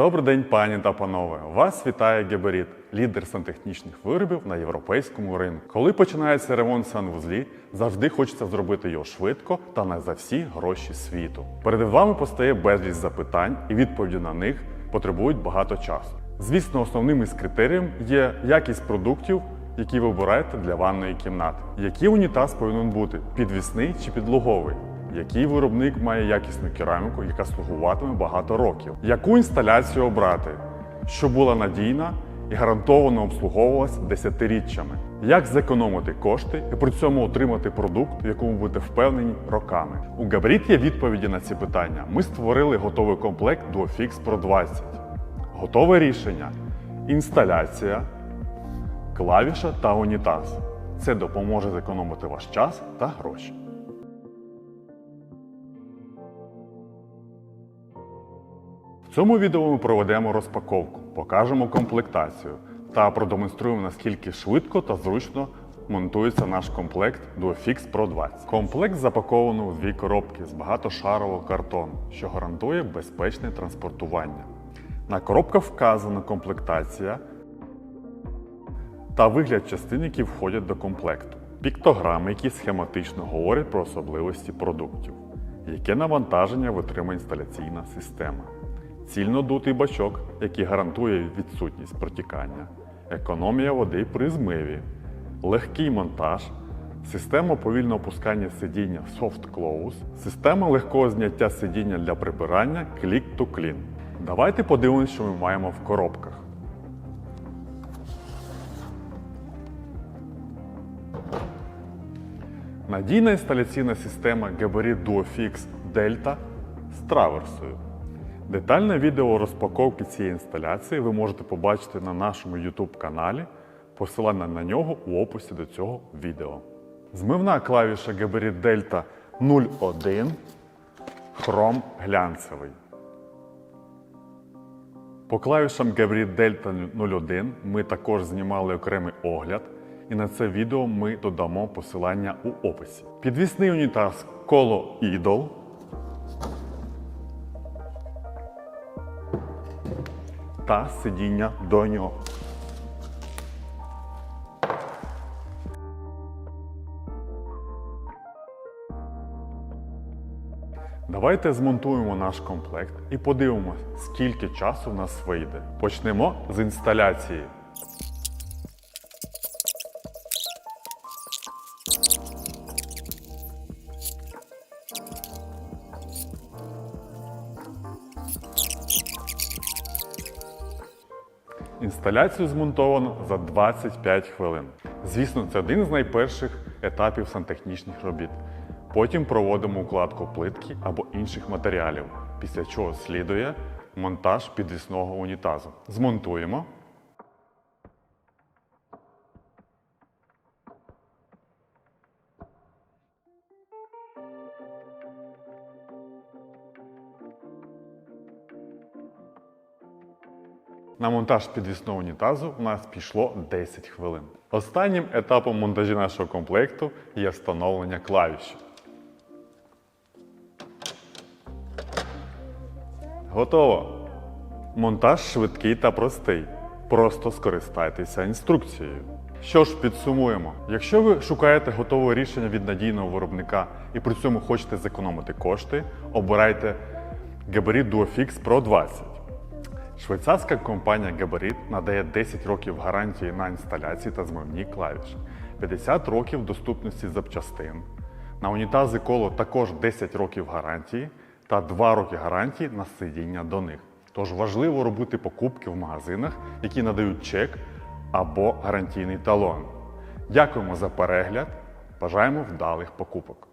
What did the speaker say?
Добрий день, пані та панове! Вас вітає Геберіт, лідер сантехнічних виробів на європейському ринку. Коли починається ремонт санвузлі, завжди хочеться зробити його швидко та не за всі гроші світу. Перед вами постає безліч запитань, і відповіді на них потребують багато часу. Звісно, основним із критеріїв є якість продуктів, які ви обираєте для ванної кімнати. Який унітаз повинен бути підвісний чи підлоговий? Який виробник має якісну кераміку, яка слугуватиме багато років? Яку інсталяцію обрати, щоб була надійна і гарантовано обслуговувалася десятиріччями? Як зекономити кошти і при цьому отримати продукт, в якому будете впевнені роками? У Габріт є відповіді на ці питання. Ми створили готовий комплект Duofix Pro 20. Готове рішення: інсталяція, клавіша та унітаз. Це допоможе зекономити ваш час та гроші. Цьому відео ми проведемо розпаковку, покажемо комплектацію та продемонструємо, наскільки швидко та зручно монтується наш комплект Duofix Pro 20. Комплект запаковано у дві коробки з багатошарового картону, що гарантує безпечне транспортування. На коробках вказана комплектація та вигляд частин, які входять до комплекту. Піктограми, які схематично говорять про особливості продуктів, яке навантаження витримує інсталяційна система, цільно дутий бачок, який гарантує відсутність протікання, економія води при змиві, легкий монтаж, система повільного опускання сидіння Soft Close, система легкого зняття сидіння для прибирання Click to Clean. Давайте подивимося, що ми маємо в коробках. Надійна інсталяційна система Gabarit Duofix Delta з траверсою. Детальне відео розпаковки цієї інсталяції ви можете побачити на нашому YouTube каналі. Посилання на нього у описі до цього відео. Змивна клавіша Gabarit Delta 01 хром глянцевий. По клавішам Gabriel Delta 01 ми також знімали окремий огляд, і на це відео ми додамо посилання у описі. Підвісний унітаз коло Idol. Та сидіння до нього. Давайте змонтуємо наш комплект і подивимось, скільки часу в нас вийде. Почнемо з інсталяції. Інсталяцію змонтовано за 25 хвилин. Звісно, це один з найперших етапів сантехнічних робіт. Потім проводимо укладку плитки або інших матеріалів, після чого слідує монтаж підвісного унітазу. Змонтуємо. На монтаж підвісного унітазу у нас пішло 10 хвилин. Останнім етапом монтажі нашого комплекту є встановлення клавіші. Готово! Монтаж швидкий та простий. Просто скористайтеся інструкцією. Що ж, підсумуємо. Якщо ви шукаєте готове рішення від надійного виробника і при цьому хочете зекономити кошти, обирайте Gabarit Duofix Pro 20. Швейцарська компанія Gabarit надає 10 років гарантії на інсталяції та змивні клавіші, 50 років доступності запчастин. На унітази коло також 10 років гарантії та 2 роки гарантії на сидіння до них. Тож важливо робити покупки в магазинах, які надають чек або гарантійний талон. Дякуємо за перегляд. Бажаємо вдалих покупок!